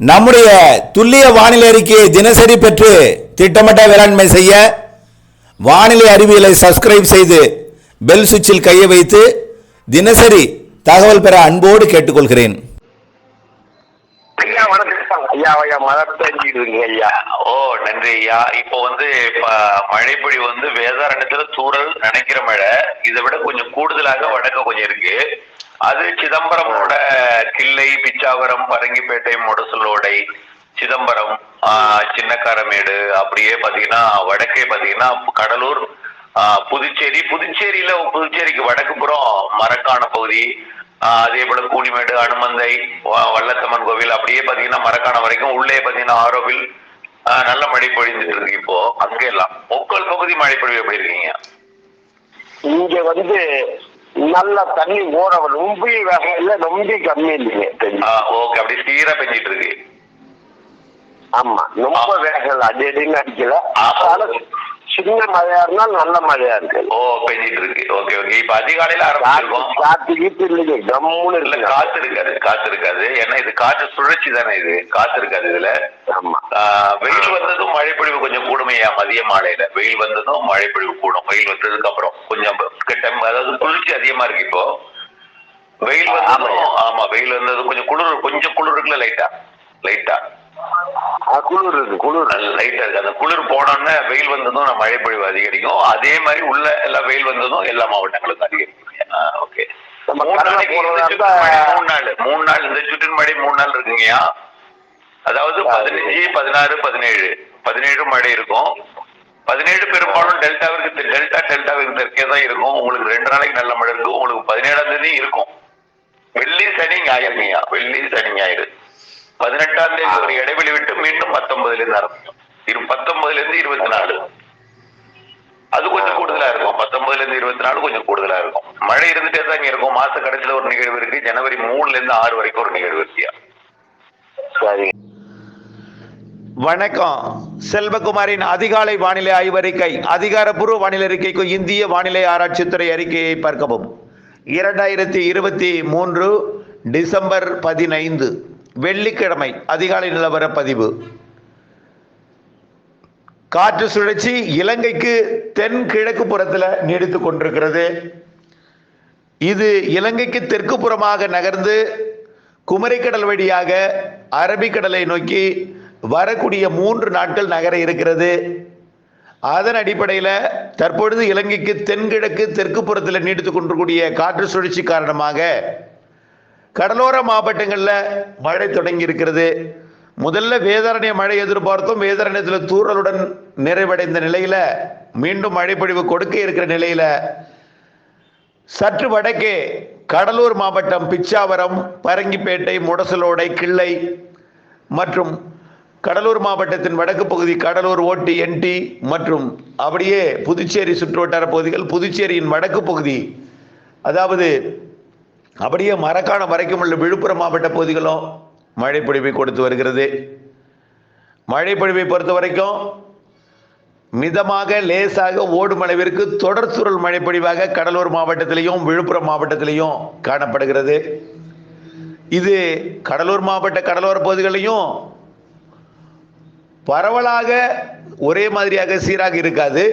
நம்முடைய துல்லிய வானிலை அறிக்கையை தினசரி பெற்று திட்டமிட்ட வேளாண்மை செய்ய வானிலை அறிவியலை சப்ஸ்கிரைப் செய்து பெல் சுவிட்சில் கையை வைத்து தினசரி தகவல் பெற அன்போடு கேட்டுக்கொள்கிறேன். ஐயா ஐயா ஓ நன்றி ஐயா. இப்போ வந்து மழைப்பொழி வந்து வேதாரண்யத்துல தூறல் நினைக்கிற மழை. இதை விட கொஞ்சம் கூடுதலாக வடக்க கொஞ்சம் இருக்கு. அது சிதம்பரமோட கிள்ளை பிச்சாவரம் பரங்கிப்பேட்டை முடசலோடை சிதம்பரம் ஆஹ், சின்னக்காரமேடு அப்படியே பாத்தீங்கன்னா வடக்கே பாத்தீங்கன்னா கடலூர் ஆஹ், புதுச்சேரி புதுச்சேரியில புதுச்சேரிக்கு வடக்கு புறம் மரக்கான பகுதி அதே போல கூனிமேடு அனுமந்தை வல்லத்தம்மன் கோவில் அப்படியே பாத்தீங்கன்னா மரக்கான வரைக்கும் உள்ளே பாத்தீங்கன்னா ஆரோவில் ஆஹ், நல்ல மழை பொழிந்துட்டு இருக்கு இப்போ. அங்க எல்லாம் உங்கள் பகுதி மழை பொழிவு எப்படி இருக்கீங்க? இங்க வந்து நல்ல தண்ணி ஓட ரொம்ப வேகம். இல்ல ரொம்ப கம்மி இல்லைங்க ஓகே. அப்படி சீரா பெஞ்சிட்டு இருக்கு. ஆமா. ரொம்ப வேகம். இல்ல அடி அடின்னு அடிக்கல. சின்ன மழையா இருந்தாலும் நல்ல மழையா இருக்கு. ஓ பெஞ்சிட்டு இருக்கு. Okay okay. இப்ப அதிகாலையில ஆரம்பிச்சிருக்கோம். காத்து கீத்து இல்லைங்க கம்முன்னு இல்ல காத்து இருக்காது காத்து இருக்காது. ஏன்னா இது காற்று சுழற்சி தானே இது. காத்து இருக்காது இதுல. வெயில் வந்ததும் மழைப்பொழிவு கொஞ்சம் கூடுமையா மதிய மாலையில. வெயில் வந்ததும் மழைப்பொழிவு கூடும். வெயில் வந்ததுக்கு அப்புறம் கொஞ்சம் அதாவது குளிர்ச்சி அதிகமா இருக்கு இப்போ. வெயில் வந்ததும் ஆமா வெயில் வந்ததும் கொஞ்சம் குளிர் கொஞ்சம் குளிர் இருக்குல்ல லைட்டா லைட்டா குளிர் இருக்கு குளிர் லைட்டா இருக்கு. அந்த குளிர் போனோன்னே வெயில் வந்ததும் நம்ம மழைப்பொழிவு அதிகரிக்கும். அதே மாதிரி உள்ள எல்லா வெயில் வந்ததும் எல்லா மாவட்டங்களுக்கும் அதிகரிக்கும். ஓகே மூணு நாள். மூணு நாள் இந்த சுற்றின் மழை மூணு நாள் இருக்குங்கய்யா. அதாவது பதினஞ்சு பதினாறு பதினேழு. பதினேழு மழை இருக்கும். பதினேழு பெரும்பாலும் டெல்டாவிற்கு டெல்டா டெல்டாவிற்கு தெற்கே தான் இருக்கும். உங்களுக்கு ரெண்டு நாளைக்கு நல்ல மழை இருக்கும் உங்களுக்கு பதினேழாம் தேதி இருக்கும். வெள்ளி சனி ஞாயிறுங்கய்யா வெள்ளி சனி ஞாயிறு. பதினெட்டாம் தேதி ஒரு இடைவெளி விட்டு மீண்டும் பத்தொன்பதுல இருந்து ஆரம்பிக்கும். இரு பத்தொன்பதுல இருந்து இருபத்தி நாலு அது கொஞ்சம் கூடுதலா இருக்கும். பத்தொன்பதுல இருந்து இருபத்தி நாலு கொஞ்சம் கூடுதலா இருக்கும். மழை இருந்துட்டே தான் இங்க இருக்கும். மாச கடைசியில ஒரு நிகழ்வு இருக்கு. ஜனவரி மூணுல இருந்து ஆறு வரைக்கும் ஒரு நிகழ்வு இருக்கியா சரிங்க. வணக்கம். செல்வகுமாரின் அதிகாலை வானிலை ஆய்வறிக்கை அதிகாரப்பூர்வ வானிலை அறிக்கைக்கு இந்திய வானிலை ஆராய்ச்சித்துறை அறிக்கையை பார்க்கவும். இரண்டாயிரத்தி இருபத்தி மூன்று டிசம்பர் பதினைந்து. வெள்ளிக்கிழமை அதிகாலை நிலவர பதிவு. காற்று சுழற்சி இலங்கைக்கு தென் கிழக்கு புறத்தில் நீடித்துக் கொண்டிருக்கிறது. இது இலங்கைக்கு தெற்கு புறமாக நகர்ந்து குமரிக்கடல் வழியாக அரபிக்கடலை நோக்கி வரக்கூடிய மூன்று நாட்கள் நகர இருக்கிறது. அதன் அடிப்படையில் தற்பொழுது இலங்கைக்கு தென்கிழக்கு தெற்கு புறத்தில் நீடித்துக் கொண்டிருக்கூடிய காற்று சுழற்சி காரணமாக கடலோர மாவட்டங்களில் மழை தொடங்கி இருக்கிறது. முதல்ல வேதாரண்ய மழை எதிர்பார்த்தும். வேதாரண்யத்தில் தூறலுடன் நிறைவடைந்த நிலையில மீண்டும் மழைப்பொழிவு கொடுக்க இருக்கிற நிலையில சற்று வடக்கே கடலூர் மாவட்டம் பிச்சாவரம் பரங்கிப்பேட்டை முடசலோடை கிள்ளை மற்றும் கடலூர் மாவட்டத்தின் வடக்கு பகுதி கடலூர் ஓட்டி என்டி மற்றும் அப்படியே புதுச்சேரி சுற்றுவட்டார பகுதிகள் புதுச்சேரியின் வடக்கு பகுதி அதாவது அப்படியே மரக்காணம் வரைக்கும் உள்ள விழுப்புரம் மாவட்ட பகுதிகளும் மழை பொழிவை கொடுத்து வருகிறது. மழை பொழிவை பொறுத்த வரைக்கும் மிதமாக லேசாக ஓடும் அளவிற்கு தொடர் சுழல் மழை பொழிவாக கடலூர் மாவட்டத்திலையும் விழுப்புரம் மாவட்டத்திலையும் காணப்படுகிறது. இது கடலூர் மாவட்ட கடலோர பகுதிகளையும் பரவலாக ஒரே மாதிரியாக சீராக இருக்காது.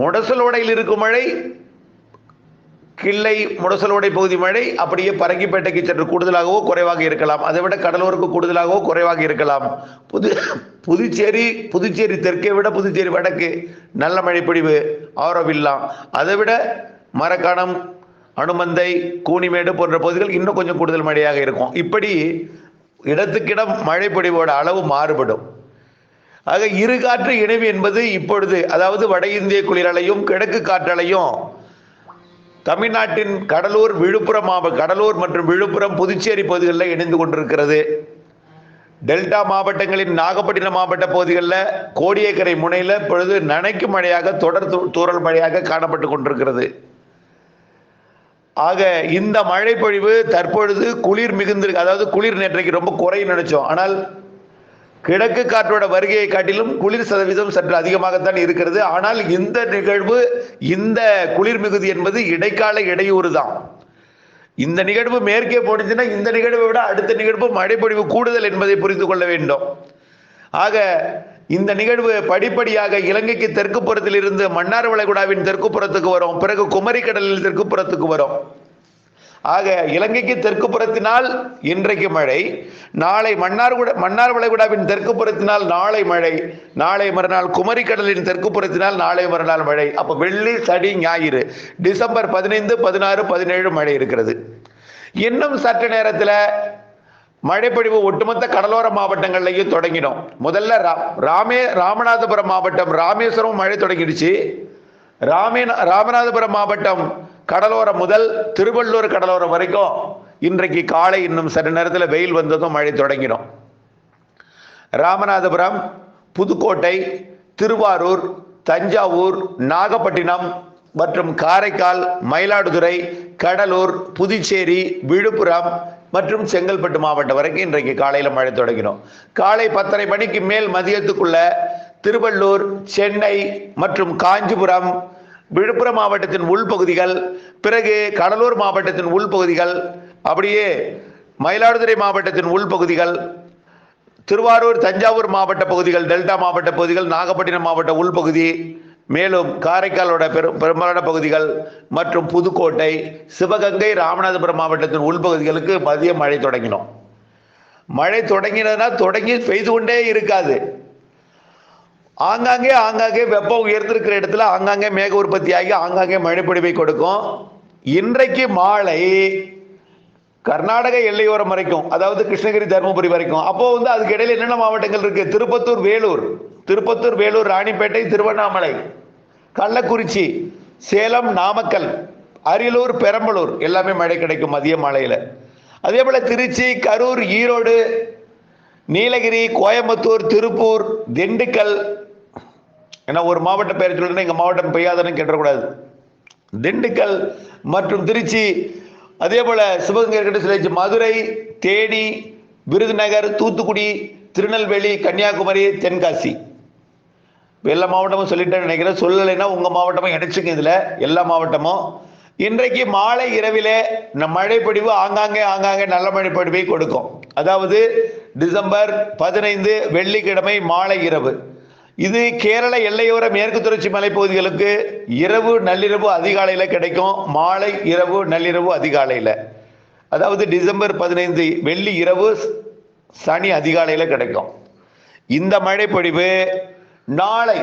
முடசலோடையில் இருக்கும் மழை கிள்ளை முடசலோடை பகுதி மழை அப்படியே பரங்கிப்பேட்டைக்கு சற்று கூடுதலாகவோ குறைவாக இருக்கலாம். அதை விட கடலூருக்கு கூடுதலாகவோ குறைவாக இருக்கலாம். புது புதுச்சேரி புதுச்சேரி தெற்கை விட புதுச்சேரி வடக்கு நல்ல மழைப்பொழிவு ஆரோவில்லாம் அதை விட மரக்காணம் அனுமந்தை கூனிமேடு போன்ற பகுதிகள் இன்னும் கொஞ்சம் கூடுதல் மழையாக இருக்கும். இப்படி இடத்துக்கிடம் மழைப்பொழிவோட அளவு மாறுபடும். ஆக இரு காற்று இணைவு என்பது இப்பொழுது அதாவது வட இந்திய குளிரலையும் கிழக்கு காற்றலையும் தமிழ்நாட்டின் கடலூர் விழுப்புரம் கடலூர் மற்றும் விழுப்புரம் புதுச்சேரி பகுதிகளில் இணைந்து கொண்டிருக்கிறது. டெல்டா மாவட்டங்களின் நாகப்பட்டினம் மாவட்ட பகுதிகளில் கோடியக்கரை முனையில் பொழுது நனைக்கும் மழையாக தொடர் தூ- மழையாக காணப்பட்டு கொண்டிருக்கிறது. ஆக இந்த மழை பொழிவு தற்பொழுது குளிர் மிகுந்திருக்கு அதாவது குளிர் நேற்றைக்கு ரொம்ப குறையும் நினைச்சோம். ஆனால் கிழக்கு காற்றோட வருகையை காட்டிலும் குளிர் சதவீதம் சற்று அதிகமாகத்தான் இருக்கிறது. ஆனால் இந்த நிகழ்வு இந்த குளிர் மிகுதி என்பது இடைக்கால இடையூறு தான். இந்த நிகழ்வு மேற்கே போனுச்சுன்னா இந்த நிகழ்வை விட அடுத்த நிகழ்வு மழைப்பொழிவு கூடுதல் என்பதை புரிந்து கொள்ள வேண்டும். ஆக இந்த நிகழ்வு படிப்படியாக இலங்கைக்கு தெற்கு புறத்தில் இருந்து மன்னார் வளைகுடாவின் தெற்கு புறத்துக்கு வரும். பிறகு குமரி கடலில் தெற்கு புறத்துக்கு வரும். ஆக இலங்கைக்கு தெற்கு புறத்தினால் இன்றைக்கு மழை நாளை மன்னார் மன்னார் வளைகுடாவின் தெற்கு புறத்தினால் நாளை மழை நாளை மறுநாள் குமரி கடலின் தெற்கு புறத்தினால் நாளை மறுநாள் மழை. அப்ப வெள்ளி சனி ஞாயிறு டிசம்பர் பதினைந்து பதினாறு பதினேழு மழை இருக்கிறது. இன்னும் சற்று நேரத்தில் மழைப்பொழிவு ஒட்டுமொத்த கடலோர மாவட்டங்கள்லையும் தொடங்கிடும். முதல்ல ரா- ராமே ராமநாதபுரம் மாவட்டம் ராமேஸ்வரம் மழை தொடங்கிடுச்சு. ராமே ராமநாதபுரம் மாவட்டம் கடலோரம் முதல் திருவள்ளூர் கடலோரம் வரைக்கும் இன்றைக்கு காலை இன்னும் சற்று நேரத்தில் வெயில் வந்ததும் மழை தொடங்கிடும். ராமநாதபுரம் புதுக்கோட்டை திருவாரூர் தஞ்சாவூர் நாகப்பட்டினம் மற்றும் காரைக்கால் மயிலாடுதுறை கடலூர் புதுச்சேரி விழுப்புரம் மற்றும் செங்கல்பட்டு மாவட்டம் வரைக்கும் இன்றைக்கு காலையில் மழை தொடங்கிடும். காலை பத்தரை மணிக்கு மேல் மதியத்துக்குள்ள திருவள்ளூர் சென்னை மற்றும் காஞ்சிபுரம் விழுப்புரம் மாவட்டத்தின் உள்பகுதிகள் பிறகு கடலூர் மாவட்டத்தின் உள்பகுதிகள் அப்படியே மயிலாடுதுறை மாவட்டத்தின் உள்பகுதிகள் திருவாரூர் தஞ்சாவூர் மாவட்ட பகுதிகள் டெல்டா மாவட்ட பகுதிகள் நாகப்பட்டினம் மாவட்ட உள்பகுதி மேலும் காரைக்காலோட பெரும் பெரும்பாலான பகுதிகள் மற்றும் புதுக்கோட்டை சிவகங்கை ராமநாதபுரம் மாவட்டத்தின் உள்பகுதிகளுக்கு மதியம் மழை தொடங்கினோம். மழை தொடங்கினதுன்னா தொடங்கி பெய்து கொண்டே இருக்காது. ஆங்காங்கே ஆங்காங்கே வெப்பம் உயர்ந்திருக்கிற இடத்துல ஆங்காங்கே மேக உற்பத்தி ஆகி ஆங்காங்கே மழைப்பொழிவை கொடுக்கும். இன்றைக்கு மாலை கர்நாடக எல்லையோரம் வரைக்கும் அதாவது கிருஷ்ணகிரி தருமபுரி வரைக்கும் அப்போ வந்து அதுக்கு இடையில என்னென்ன மாவட்டங்கள் இருக்கு? திருப்பத்தூர் வேலூர். திருப்பத்தூர் வேலூர் ராணிப்பேட்டை திருவண்ணாமலை. கள்ளக்குறிச்சி சேலம் நாமக்கல் அரியலூர் பெரம்பலூர் எல்லாமே மழை கிடைக்கும் மதிய மாலையில. அதே போல திருச்சி கரூர் ஈரோடு நீலகிரி கோயம்புத்தூர் திருப்பூர் திண்டுக்கல் ஏன்னா ஒரு மாவட்ட பெயர் சொல்லுன்னா எங்கள் மாவட்டம் பெய்யாதன்னு கேட்டக்கூடாது திண்டுக்கல் மற்றும் திருச்சி அதே போல சிவகங்கை கிட்ட மதுரை தேனி விருதுநகர் தூத்துக்குடி திருநெல்வேலி கன்னியாகுமரி தென்காசி. எல்லா மாவட்டமும் சொல்லிட்டேன்னு நினைக்கிறேன். சொல்லலைன்னா உங்கள் மாவட்டமும் இணைச்சுங்க இதில். எல்லா மாவட்டமும். இன்றைக்கு மாலை இரவிலே நம் மழைப்பொழிவு ஆங்காங்கே ஆங்காங்கே நல்ல மழைப்பொடிவை கொடுக்கும். அதாவது டிசம்பர் பதினைந்து வெள்ளிக்கிழமை மாலை இரவு. இது கேரள எல்லையோர மேற்கு தொடர்ச்சி மலைப்பகுதிகளுக்கு இரவு நள்ளிரவு அதிகாலையில் கிடைக்கும். மாலை இரவு நள்ளிரவு அதிகாலையில். அதாவது டிசம்பர் பதினைந்து வெள்ளி இரவு சனி அதிகாலையில் கிடைக்கும். இந்த மழைப்பொழிவு நாளை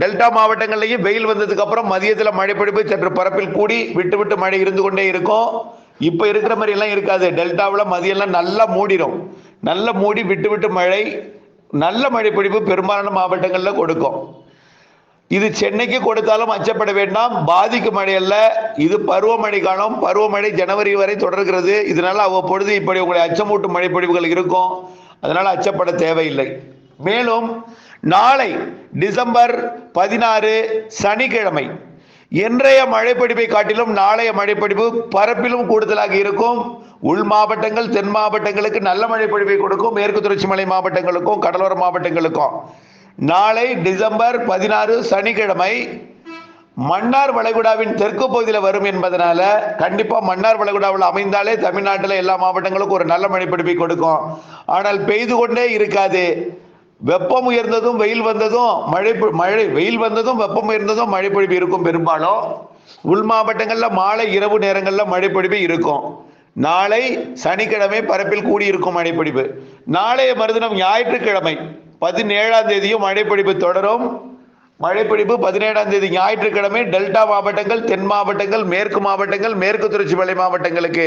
டெல்டா மாவட்டங்கள்லையும் வெயில் வந்ததுக்கு அப்புறம் மதியத்தில் மழைப்பொழிவு சற்று பரப்பில் கூடி விட்டு விட்டு மழை இருந்து கொண்டே இருக்கும். இப்போ இருக்கிற மாதிரி எல்லாம் இருக்காது. டெல்டாவில் மதியம்லாம் நல்லா மூடிடும் நல்லா மூடி விட்டு விட்டு மழை நல்ல மழைப்பொழிவு பெரும்பாலான மாவட்டங்களில் கொடுக்கும். இது சென்னைக்கு கொடுத்தாலும் அச்சப்பட வேண்டாம். பாதிக்கும் மழை அல்ல. இது பருவமழை காலம். பருவமழை ஜனவரி வரை தொடர்கிறது. இதனால அவ்வப்பொழுது இப்படி உங்களை அச்சமூட்டும் மழைப்பொழிவுகள் இருக்கும். அதனால அச்சப்பட தேவையில்லை. மேலும் நாளை டிசம்பர் பதினாறு சனிக்கிழமை இன்றைய மழைப்படிப்பை காட்டிலும் நாளைய மழைப்பொழிவு பரப்பிலும் கூடுதலாக இருக்கும். உள் மாவட்டங்கள் தென் மாவட்டங்களுக்கு நல்ல மழைப்பொழிவை கொடுக்கும். மேற்கு தொடர்ச்சி மலை மாவட்டங்களுக்கும் கடலோர மாவட்டங்களுக்கும். நாளை டிசம்பர் பதினாறு சனிக்கிழமை மன்னார் வளைகுடாவின் தெற்கு பகுதியில் வரும் என்பதனால கண்டிப்பா மன்னார் வளைகுடாவில் அமைந்தாலே தமிழ்நாட்டில் எல்லா மாவட்டங்களுக்கும் ஒரு நல்ல மழைப்பிடிப்பை கொடுக்கும். ஆனால் பெய்து கொண்டே இருக்காது. வெப்பம் உயர்ந்ததும் வெயில் வந்ததும் மழை மழை வெயில் வந்ததும் வெப்பம் உயர்ந்ததும் மழை பொழிவு இருக்கும் பெரும்பாலும். உள் மாவட்டங்களில் மாலை இரவு நேரங்களில் மழை பொழிவு இருக்கும். நாளை சனிக்கிழமை பரப்பில் கூடியிருக்கும் மழைப்பொழிவு நாளைய மறுதினம் ஞாயிற்றுக்கிழமை பதினேழாம் தேதியும் மழைப்பொழிவு தொடரும். மழைப்பிடிப்பு பதினேழாம் தேதி ஞாயிற்றுக்கிழமை டெல்டா மாவட்டங்கள் தென் மாவட்டங்கள் மேற்கு மாவட்டங்கள் மேற்கு தொடர்ச்சி மலை மாவட்டங்களுக்கு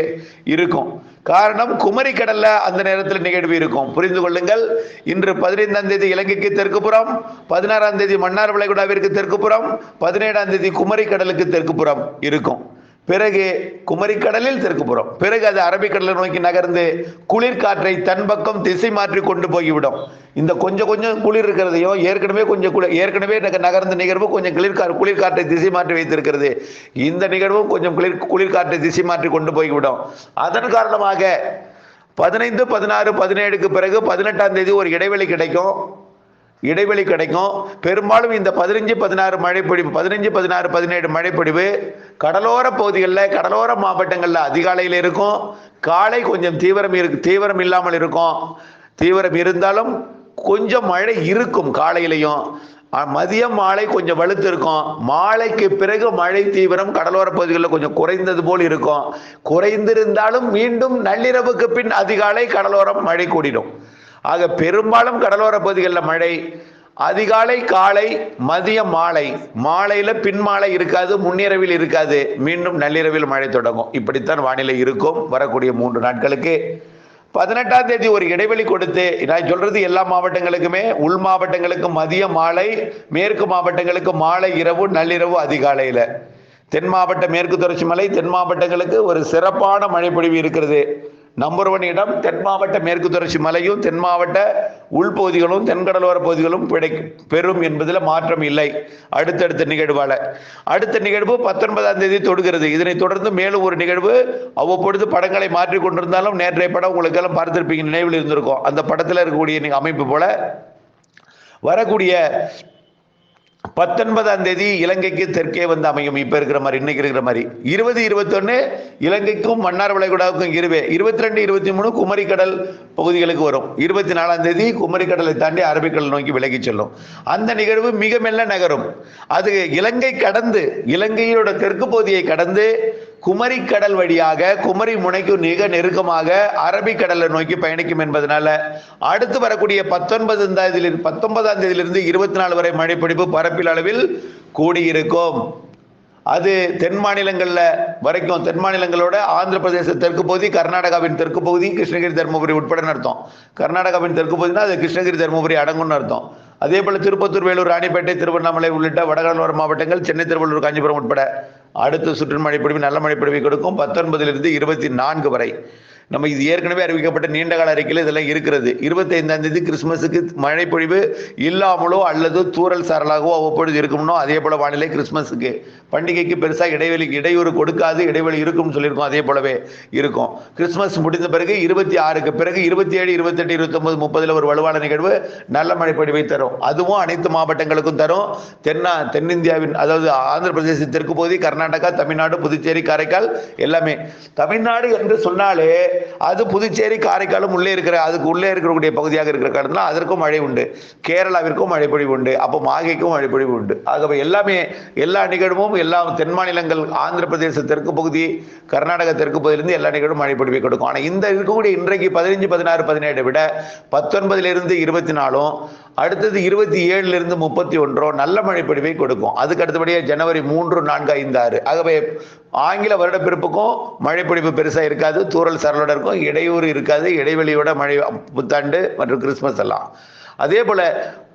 இருக்கும். காரணம் குமரி கடல்ல அந்த நேரத்தில் நிகழ்வு இருக்கும். புரிந்து கொள்ளுங்கள். இன்று பதினைந்தாம் தேதி இலங்கைக்கு தெற்குப்புறம் பதினாறாம் தேதி மன்னார் வளைகுடாவிற்கு தெற்குப்புறம் பதினேழாம் தேதி குமரி கடலுக்கு தெற்குப்புறம் இருக்கும். பிறகு குமரிக்கடலில் தெற்குப்புறம் பிறகு அது அரபிக்கடலை நோக்கி நகர்ந்து குளிர்காற்றை தன் பக்கம் திசை மாற்றி கொண்டு போய்விடும். இந்த கொஞ்சம் கொஞ்சம் குளிர் இருக்கிறதையும் ஏற்கனவே கொஞ்சம் குளிர் ஏற்கனவே நக- நகர்ந்த நிகழ்வு கொஞ்சம் குளிர்கா குளிர்காற்றை திசை மாற்றி வைத்திருக்கிறது. இந்த நிகழ்வும் கொஞ்சம் குளிர் குளிர்காற்றை திசை மாற்றி கொண்டு போய்விடும். அதன் காரணமாக பதினைந்து பதினாறு பதினேழுக்கு பிறகு பதினெட்டாம் தேதி ஒரு இடைவெளி கிடைக்கும். இடைவெளி கிடைக்கும். பெரும்பாலும் இந்த பதினஞ்சு பதினாறு மழைப்பொழிவு பதினஞ்சு பதினாறு பதினேழு மழைப்பொழிவு கடலோர பகுதிகளில் கடலோர மாவட்டங்களில் அதிகாலையில் இருக்கும். காலை கொஞ்சம் தீவிரம் இருக்கு தீவிரம் இல்லாமல் இருக்கும். தீவிரம் இருந்தாலும் கொஞ்சம் மழை இருக்கும் காலையிலையும். மதியம் மாலை கொஞ்சம் வலுத்து இருக்கும். மாலைக்கு பிறகு மழை தீவிரம் கடலோர பகுதிகளில் கொஞ்சம் குறைந்தது போல் இருக்கும். குறைந்திருந்தாலும் மீண்டும் நள்ளிரவுக்கு பின் அதிகாலை கடலோரம் மழை கூடிடும். ஆக பெரும்பாலும் கடலோர பகுதிகளில் மழை அதிகாலை காலை மதியம் மாலை. மாலையில பின்மாலை இருக்காது முன்னிரவில் இருக்காது. மீண்டும் நள்ளிரவில் மழை தொடங்கும். இப்படித்தான் வானிலை இருக்கும். வரக்கூடிய மூன்று நாட்களுக்கு. பதினெட்டாம் தேதி ஒரு இடைவெளி கொடுத்து நான் சொல்றது எல்லா மாவட்டங்களுக்குமே உள் மாவட்டங்களுக்கு மதிய மாலை மேற்கு மாவட்டங்களுக்கு மாலை இரவு நள்ளிரவு அதிகாலையில. தென் மாவட்ட மேற்கு தொடர்ச்சி மலை தென் மாவட்டங்களுக்கு ஒரு சிறப்பான மழைப்பொழிவு இருக்கிறது. நம்பர் ஒன் இடம் தென் மாவட்ட மேற்கு தொடர்ச்சி மலையும் தென் மாவட்ட உள்பகுதிகளும் தென்கடலோர பகுதிகளும் பிடை பெறும் என்பதில் மாற்றம் இல்லை. அடுத்தடுத்த நிகழ்வால். அடுத்த நிகழ்வு பத்தொன்பதாம் தேதி தொடுகிறது. இதனைத் தொடர்ந்து மேலும் ஒரு நிகழ்வு அவ்வப்பொழுது படங்களை மாற்றி கொண்டிருந்தாலும் நேற்றைய படம் உங்களுக்கு எல்லாம் பார்த்திருப்பீங்க நினைவில் இருந்திருக்கும். அந்த படத்தில் இருக்கக்கூடிய அமைப்பு போல வரக்கூடிய பத்தொன்பதாம் தேதி இலங்கைக்கு தெற்கே வந்து அமையும். இப்ப இருக்கிற மாதிரி இன்னைக்கு இருக்கிற மாதிரி. இருபது இருபத்தொன்னு இலங்கைக்கும் மன்னார் வளைகுடாவுக்கும் இருவே. இருபத்தி ரெண்டு இருபத்தி மூணு குமரிக்கடல் பகுதிகளுக்கு வரும். இருபத்தி நாலாம் தேதி குமரிக்கடலை தாண்டி அரபிக்கடல் நோக்கி விலகி செல்லும். அந்த நிகழ்வு மிக மெல்ல நகரும். அது இலங்கை கடந்து இலங்கையோட தெற்கு பகுதியை கடந்து குமரிக்கடல் வழியாக குமரி முனைக்கு மிக நெருக்கமாக அரபிக்கடலை நோக்கி பயணிக்கும் என்பதனால அடுத்து வரக்கூடிய பத்தொன்பது தேதியிலிருந்து பத்தொன்பதாம் தேதியிலிருந்து இருபத்தி நாலு வரை மழைப்பிடிப்பு பரப்பில் அளவில் கூடியிருக்கும். அது தென் மாநிலங்கள்ல வரைக்கும் தென் மாநிலங்களோட ஆந்திர பிரதேச தெற்கு பகுதி கர்நாடகாவின் தெற்கு பகுதி கிருஷ்ணகிரி தருமபுரி உட்பட அர்த்தம். கர்நாடகாவின் தெற்கு பகுதினா அது கிருஷ்ணகிரி தருமபுரி அடங்கும்னு அர்த்தம். அதே போல திருப்பத்தூர் வேலூர் ராணிப்பேட்டை திருவண்ணாமலை உள்ளிட்ட வடகடலோர மாவட்டங்கள் சென்னை திருவள்ளூர் காஞ்சிபுரம் உட்பட அடுத்த சுற்று மழைப்பிடிவு நல்ல மழைப்பிடிவை கொடுக்கும். பத்தொன்பதிலிருந்து இருபத்தி நான்கு வரை. நம்ம இது ஏற்கனவே அறிவிக்கப்பட்ட நீண்ட கால அறிக்கையில் இதெல்லாம் இருக்கிறது. இருபத்தைந்தாம் தேதி கிறிஸ்துமஸுக்கு மழை பொழிவு இல்லாமலோ அல்லது தூறல் சாரலாகவோ அவ்வப்பொழுது இருக்கும்னோ அதே போல வானிலை கிறிஸ்துமஸுக்கு. பண்டிகைக்கு பெருசாக இடைவெளி இடையூறு கொடுக்காது இடைவெளி இருக்கும்னு சொல்லியிருக்கோம். அதே போலவே இருக்கும். கிறிஸ்துமஸ் முடிந்த பிறகு இருபத்தி ஆறுக்கு பிறகு இருபத்தி ஏழு இருபத்தெட்டு இருபத்தொன்பது முப்பதில் ஒரு வலுவான நிகழ்வு நல்ல மழை பொழிவை தரும். அதுவும் அனைத்து மாவட்டங்களுக்கும் தரும். தென்னா தென்னிந்தியாவின் அதாவது ஆந்திர பிரதேசத்திற்கு பகுதி கர்நாடகா தமிழ்நாடு புதுச்சேரி காரைக்கால் எல்லாமே. தமிழ்நாடு என்று சொன்னாலே அது புதுச்சேரி காரைக்காலும் உள்ளே இருக்கிற அதுக்கு உள்ளே இருக்கக்கூடிய பகுதியாக இருக்கிற காரணத்தினால் அதற்கும் மழை உண்டு. கேரளாவிற்கும் மழைப்பொழிவு உண்டு. அப்போ மாகைக்கும் மழைப்பொழிவு உண்டு. ஆகவே எல்லாமே எல்லா நிகழ்வும் எல்லா தென் மாநிலங்கள் ஆந்திர பிரதேச தெற்கு பகுதி கர்நாடக தெற்கு பகுதியிலிருந்து எல்லா நிகழ்வும் மழைப்பொழிவை கொடுக்கும். ஆனால் இந்த இருக்கக்கூடிய இன்றைக்கு பதினஞ்சு பதினாறு பதினேழை விட பத்தொன்பதிலிருந்து இருபத்தி நாலும் அடுத்தது இருபத்தி ஏழுல இருந்து முப்பத்தி ஒன்றோ நல்ல மழைப்பொழிவை கொடுக்கும். அதுக்கு அடுத்தபடியாக ஜனவரி மூன்று நான்கு ஐந்து ஆறு ஆகவே ஆங்கில வருடப்பிறப்புக்கும் மழைப்பொழிவு பெருசாக இருக்காது. தூறல் சரலோட இருக்கும். இடையூறு இருக்காது. இடைவெளியோட மழை புத்தாண்டு மற்றும் கிறிஸ்மஸ் எல்லாம். அதே போல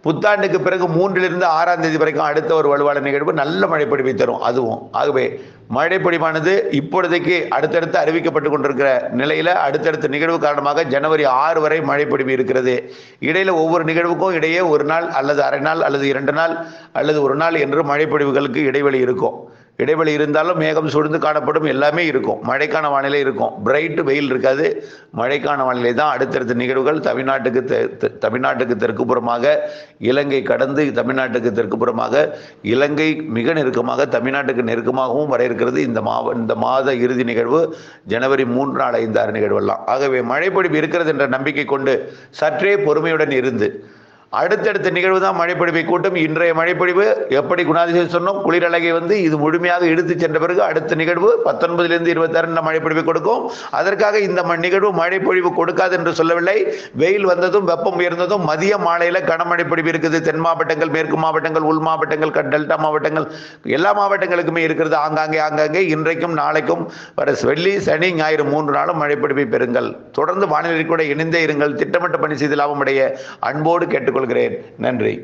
புத்தாண்டுக்கு பிறகு மூன்றிலிருந்து ஆறாம் தேதி வரைக்கும் அடுத்த ஒரு வலுவான நிகழ்வு நல்ல மழைப்பொழிவை தரும். அதுவும். ஆகவே மழைப்பொழிவானது இப்பொழுதைக்கு அடுத்தடுத்து அறிவிக்கப்பட்டு கொண்டிருக்கிற நிலையில அடுத்தடுத்த நிகழ்வு காரணமாக ஜனவரி ஆறு வரை மழைப்பொழிவு இருக்கிறது. இடையில ஒவ்வொரு நிகழ்வுக்கும் இடையே ஒரு நாள் அல்லது அரை நாள் அல்லது இரண்டு நாள் அல்லது ஒரு நாள் என்று மழைப்பொழிவுகளுக்கு இடைவெளி இருக்கும். இடைவெளி இருந்தாலும் மேகம் சூழ்ந்து காணப்படும். எல்லாமே இருக்கும். மழைக்கான வானிலை இருக்கும். பிரைட்டு வெயில் இருக்காது. மழைக்கான வானிலை தான் அடுத்தடுத்த நிகழ்வுகள். தமிழ்நாட்டுக்கு தெ- தமிழ்நாட்டுக்கு தெற்குப்புறமாக இலங்கை கடந்து தமிழ்நாட்டுக்கு தெற்குப்புறமாக இலங்கை மிக நெருக்கமாக தமிழ்நாட்டுக்கு நெருக்கமாகவும் வர இருக்கிறது. இந்த மாவ இந்த மாத இறுதி நிகழ்வு ஜனவரி மூன்று நாள் ஐந்து ஆறு நிகழ்வெல்லாம். ஆகவே மழைப்பொழிவு இருக்கிறது என்ற நம்பிக்கை கொண்டு சற்றே பொறுமையுடன் இருந்து அடுத்தடுத்த நிகழ்வு தான் மழைப்பிடிப்பை கூட்டம். இன்றைய மழைப்பொழிவு எப்படி குணாதிசயம் சொன்னோம்? குளிரலகை வந்து இது முழுமையாக எடுத்து சென்ற பிறகு அடுத்த நிகழ்வு பத்தொன்பதுலேருந்து இருபத்தாறு மழைப்பிடிப்பை கொடுக்கும். அதற்காக இந்த ம- நிகழ்வு மழைப்பொழிவு கொடுக்காது என்று சொல்லவில்லை. வெயில் வந்ததும் வெப்பம் உயர்ந்ததும் மதிய மாலையில் கனமழை இருக்குது. தென் மாவட்டங்கள் மேற்கு மாவட்டங்கள் உள் மாவட்டங்கள் டெல்டா மாவட்டங்கள் எல்லா மாவட்டங்களுக்குமே இருக்கிறது. ஆங்காங்கே ஆங்காங்கே. இன்றைக்கும் நாளைக்கும் வர வெள்ளி சனி ஞாயிறு மூன்று நாளும் மழைப்பிடிப்பை பெறுங்கள். தொடர்ந்து வானிலை கூட இணைந்தே இருங்கள். திட்டமிட்ட பணி செய்து லாபம் அன்போடு அன்போடு கேட்டுக்கொள்கிறேன் நன்றி.